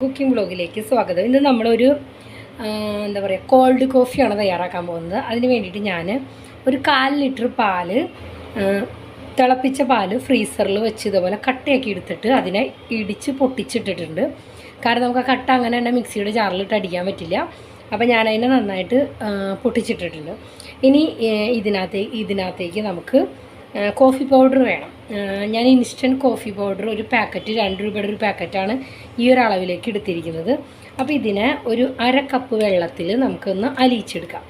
Cooking ബ്ലോഗിലേക്ക് സ്വാഗതം. ഇന്ന് നമ്മളൊരു എന്താ പറയുക കോൾഡ് കോഫിയാണ് തയ്യാറാക്കാൻ പോകുന്നത്. അതിന് വേണ്ടിയിട്ട് ഞാൻ ഒരു കാൽ ലിറ്റർ ആ, തിളപ്പിച്ച പാൽ ഫ്രീസറിൽ വെച്ച് ഇതുപോലെ കട്ടയാക്കി എടുത്തിട്ട് അതിനെ ഇടിച്ച് പൊട്ടിച്ചിട്ടിട്ടുണ്ട്. കാരണം നമുക്ക് കട്ട അങ്ങനെ തന്നെ മിക്സിയുടെ ജാറിലിട്ട് അടിക്കാൻ പറ്റില്ല. അപ്പോൾ ഞാനതിനെ നന്നായിട്ട് പൊട്ടിച്ചിട്ടിട്ടുണ്ട്. ഇനി ഇതിനകത്തേക്ക് ഇതിനകത്തേക്ക് നമുക്ക് കോഫി പൗഡർ വേണം. ഞാൻ ഇൻസ്റ്റന്റ് കോഫി പൗഡർ ഒരു പാക്കറ്റ് രണ്ട് രൂപയുടെ ഒരു പാക്കറ്റാണ് ഈ ഒരു അളവിലേക്ക് എടുത്തിരിക്കുന്നത്. അപ്പോൾ ഇതിനെ ഒരു അര കപ്പ് വെള്ളത്തിൽ നമുക്കൊന്ന് അലിയിച്ചെടുക്കാം.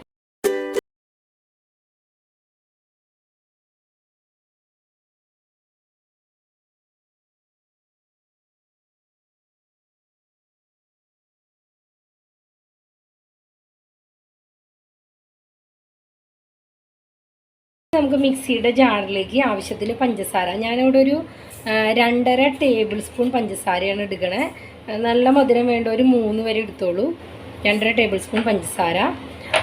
നമുക്ക് മിക്സിയുടെ ജാറിലേക്ക് ആവശ്യത്തിന് പഞ്ചസാര. ഞാനിവിടെ ഒരു രണ്ടര ടേബിൾ സ്പൂൺ പഞ്ചസാരയാണ് എടുക്കണേ. നല്ല മധുരം വേണ്ട ഒരു മൂന്ന് വരെ എടുത്തോളൂ. രണ്ടര ടേബിൾ സ്പൂൺ പഞ്ചസാര.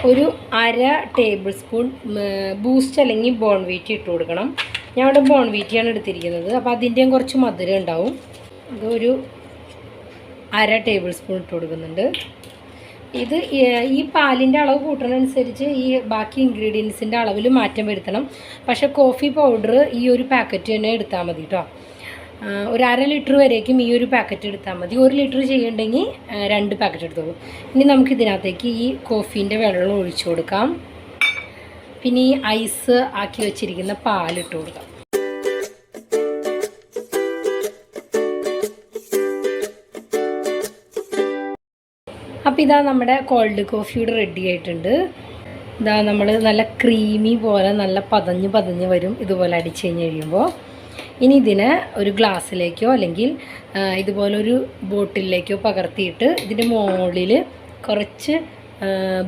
ഒരു അര ടേബിൾ സ്പൂൺ ബൂസ്റ്റ് അല്ലെങ്കിൽ ബോൺവീറ്റ് ഇട്ട് കൊടുക്കണം. ഞാൻ ഇവിടെ ബോൺവീറ്റിയാണ് എടുത്തിരിക്കുന്നത്. അപ്പോൾ അതിന്റെയും കുറച്ച് മധുരം ഉണ്ടാവും. ഇതൊരു അര ടേബിൾ സ്പൂൺ ഇട്ട് കൊടുക്കുന്നുണ്ട്. ഇത് ഈ- പാലിന്റെ അളവ് കൂട്ടുന്നതനുസരിച്ച് ഈ ബാക്കി ഇൻഗ്രീഡിയൻസിന്റെ അളവിൽ മാറ്റം വരുത്തണം. പക്ഷേ കോഫി പൗഡർ ഈ ഒരു പാക്കറ്റ് തന്നെ എടുത്താൽ മതി കേട്ടോ ഒരു അര ലിറ്റർ വരേക്കും ഈ ഒരു പാക്കറ്റ് എടുത്താൽ മതി. ഒരു ലിറ്റർ ചെയ്യണ്ടെങ്കിൽ രണ്ട് പാക്കറ്റ് എടുത്തോളൂ. ഇനി നമുക്ക് ഇതിനകത്തേക്ക് ഈ കോഫീന്റെ വെള്ളം ഒഴിച്ചു കൊടുക്കാം. പിന്നെ ഈ ഐസ് ആക്കി വെച്ചിരിക്കുന്ന പാലിട്ട് കൊടുക്കാം. അപ്പോൾ ഇതാ നമ്മുടെ കോൾഡ് കോഫിയുടെ റെഡി ആയിട്ടുണ്ട്. ഇതാ നമ്മൾ നല്ല ക്രീമി പോലെ നല്ല പതഞ്ഞ് പതഞ്ഞ് വരും ഇതുപോലെ അടിച്ച് കഴിഞ്ഞ് കഴിയുമ്പോൾ ഇനി ഇതിനെ ഒരു ഗ്ലാസ്സിലേക്കോ അല്ലെങ്കിൽ ഇതുപോലൊരു ബോട്ടിലേക്കോ പകർത്തിയിട്ട് ഇതിന്റെ മുകളിൽ കുറച്ച്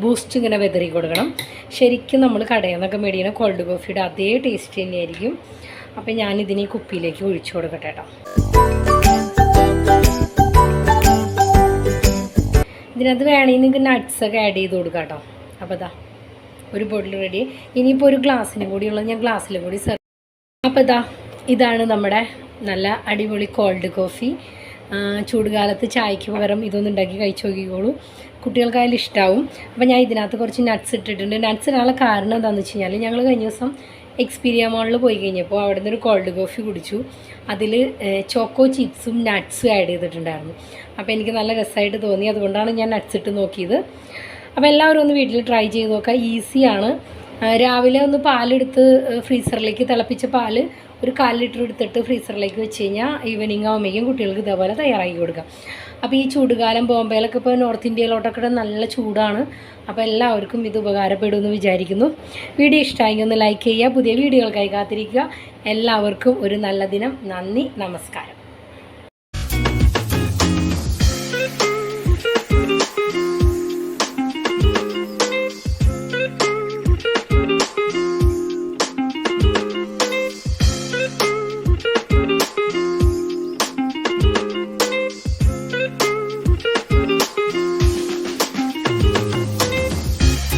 ബൂസ്റ്റ് ഇങ്ങനെ വെതറി കൊടുക്കണം. ശരിക്കും നമ്മൾ കടയിൽ നിന്നൊക്കെ മേടിക്കുന്ന കോൾഡ് കോഫിയുടെ അതേ ടേസ്റ്റ് തന്നെയായിരിക്കും. അപ്പോൾ ഞാനിതിനെ കുപ്പിയിലേക്ക് ഒഴിച്ചു കൊടുക്കട്ടെ കേട്ടോ ഇതിനകത്ത് വേണമെങ്കിൽ നിങ്ങൾക്ക് നട്ട്സൊക്കെ ആഡ് ചെയ്ത് കൊടുക്കാം കേട്ടോ. അപ്പോൾ ഇതാ ഒരു ബോട്ടിൽ റെഡി ഇനിയിപ്പോൾ ഒരു ഗ്ലാസ്സിനും കൂടിയുള്ളത് ഞാൻ ഗ്ലാസ്സിലും കൂടി സെർവ് അപ്പോൾ ഇതാ ഇതാണ് നമ്മുടെ നല്ല അടിപൊളി കോൾഡ് കോഫി ചൂടുകാലത്ത് ചായക്ക് പകരം ഇതൊന്നും ഉണ്ടാക്കി കഴിച്ചു നോക്കിക്കോളൂ. കുട്ടികൾക്കായാലും ഇഷ്ടമാവും അപ്പോൾ ഞാൻ ഇതിനകത്ത് കുറച്ച് നട്ട്സ് ഇട്ടിട്ടുണ്ട്. നട്ട്സ് ഇടാനുള്ള കാരണം എന്താണെന്ന് വെച്ച് കഴിഞ്ഞാൽ ഞങ്ങൾ കഴിഞ്ഞ ദിവസം എക്സ്പീരിയ മോളിൽ പോയി കഴിഞ്ഞപ്പോൾ അവിടെ നിന്ന് ഒരു കോൾഡ് കോഫി കുടിച്ചു. അതിൽ ചോക്കോ ചിപ്സും നട്ട്സും ആഡ് ചെയ്തിട്ടുണ്ടായിരുന്നു. അപ്പോൾ എനിക്ക് നല്ല രസമായിട്ട് തോന്നി. അതുകൊണ്ടാണ് ഞാൻ നട്ട്സ് ഇട്ട് നോക്കിയത്. അപ്പോൾ എല്ലാവരും ഒന്ന് വീട്ടിൽ ട്രൈ ചെയ്ത് നോക്കുക ഈസിയാണ് രാവിലെ ഒന്ന് പാലെടുത്ത് ഫ്രീസറിലേക്ക് തിളപ്പിച്ച പാൽ ഒരു കാൽ ലിറ്റർ എടുത്തിട്ട് ഫ്രീസറിലേക്ക് വെച്ച് കഴിഞ്ഞാൽ ഈവനിങ് ആവുമ്പോഴേക്കും കുട്ടികൾക്ക് ഇതേപോലെ തയ്യാറാക്കി കൊടുക്കാം. അപ്പോൾ ഈ ചൂടുകാലം ബോംബെയിലൊക്കെ ഇപ്പോൾ നോർത്ത് ഇന്ത്യയിലോട്ടൊക്കെ നല്ല ചൂടാണ്. അപ്പോൾ എല്ലാവർക്കും ഇത് ഉപകാരപ്പെടുമെന്ന് വിചാരിക്കുന്നു. വീഡിയോ ഇഷ്ടമായെങ്കിൽ ഒന്ന് ലൈക്ക് ചെയ്യുക പുതിയ വീഡിയോകൾക്കായി കാത്തിരിക്കുക. എല്ലാവർക്കും ഒരു നല്ല ദിനം. നന്ദി നമസ്കാരം.